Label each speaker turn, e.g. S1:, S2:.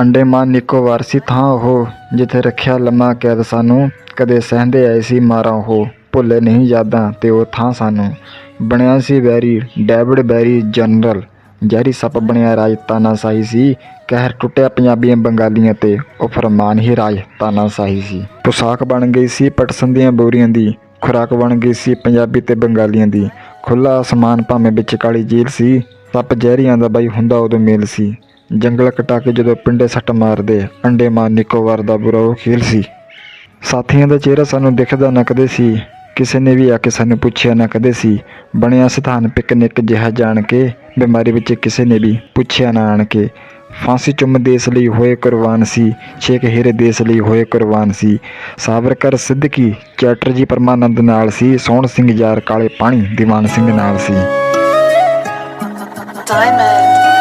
S1: ਅੰਡੇਮਾਨ ਨਿਕੋਬਾਰ ਸੀ ਥਾਂ ਉਹ, ਜਿੱਥੇ ਰੱਖਿਆ ਲੰਮਾ ਕੈਦ ਸਾਨੂੰ। ਕਦੇ ਸਹਿੰਦੇ ਆਏ ਸੀ ਮਾਰਾਂ ਉਹ, ਭੁੱਲੇ ਨਹੀਂ ਯਾਦਾਂ ਤੇ ਉਹ ਥਾਂ ਸਾਨੂੰ। ਬਣਿਆ ਸੀ ਵੈਰੀ, ਡੈਵਿਡ ਬੈਰੀ ਜਨਰਲ। ਜ਼ਹਿਰੀ ਸੱਪ ਬਣਿਆ ਰਾਜ ਤਾਨਾਸ਼ਾਹੀ ਸੀ। ਕਹਿਰ ਟੁੱਟਿਆ ਪੰਜਾਬੀਆਂ ਬੰਗਾਲੀਆਂ ਤੇ, ਉਹ ਫਰਮਾਨ ਹੀ ਰਾਜ ਤਾਨਾਸ਼ਾਹੀ ਸੀ। ਪੁਸਾਕ ਬਣ ਗਈ ਸੀ ਪਟਸਨ ਦੀਆਂ ਬੋਰੀਆਂ ਦੀ, ਖੁਰਾਕ ਬਣ ਗਈ ਸੀ ਪੰਜਾਬੀ ਤੇ ਬੰਗਾਲੀਆਂ ਦੀ। ਖੁੱਲਾ ਅਸਮਾਨ ਭਾਵੇਂ ਵਿੱਚ ਕਾਲੀ ਜੀਲ ਸੀ, ਸੱਪ ਜ਼ਹਿਰੀਆਂ ਦਾ ਬਾਈ ਹੁੰਦਾ ਉਦੋਂ ਮੇਲ ਸੀ। ਜੰਗਲ ਕਟਾ ਕੇ ਜਦੋਂ ਪਿੰਡੇ ਸੱਟ ਮਾਰਦੇ ਅੰਡੇਮਾਨ ਨਿਕੋਬਾਰ ਦਾ ਬੁਰਾ ਉਹ ਖੇਲ ਸੀ। ਸਾਥੀਆਂ ਦਾ ਚਿਹਰਾ ਸਾਨੂੰ ਦਿਖਦਾ ਨਾ ਕਦੇ ਸੀ, ਕਿਸੇ ਨੇ ਵੀ ਆ ਕੇ ਸਾਨੂੰ ਪੁੱਛਿਆ ਨਾ ਕਦੇ ਸੀ। ਬਣਿਆ ਸਥਾਨ ਪਿਕਨਿਕ ਜਿਹਾ ਜਾਣ ਕੇ, ਬਿਮਾਰੀ ਵਿੱਚ ਕਿਸੇ ਨੇ ਵੀ ਪੁੱਛਿਆ ਨਾ ਆਣ ਕੇ। ਫਾਂਸੀ ਚੁੰਮ ਦੇਸ ਲਈ ਹੋਏ ਕੁਰਬਾਨ ਸੀ, ਛੇਕ ਹੀਰੇ ਦੇਸ ਲਈ ਹੋਏ ਕੁਰਬਾਨ ਸੀ। ਸਾਵਰਕਰ ਸਿੱਧਕੀ ਚੈਟਰਜੀ ਪਰਮਾਨੰਦ ਨਾਲ ਸੀ, ਸੋਹਣ ਸਿੰਘ ਯਾਰ ਕਾਲੇ ਪਾਣੀ ਦੀਵਾਨ ਸਿੰਘ ਨਾਲ ਸੀ।
S2: Diamond.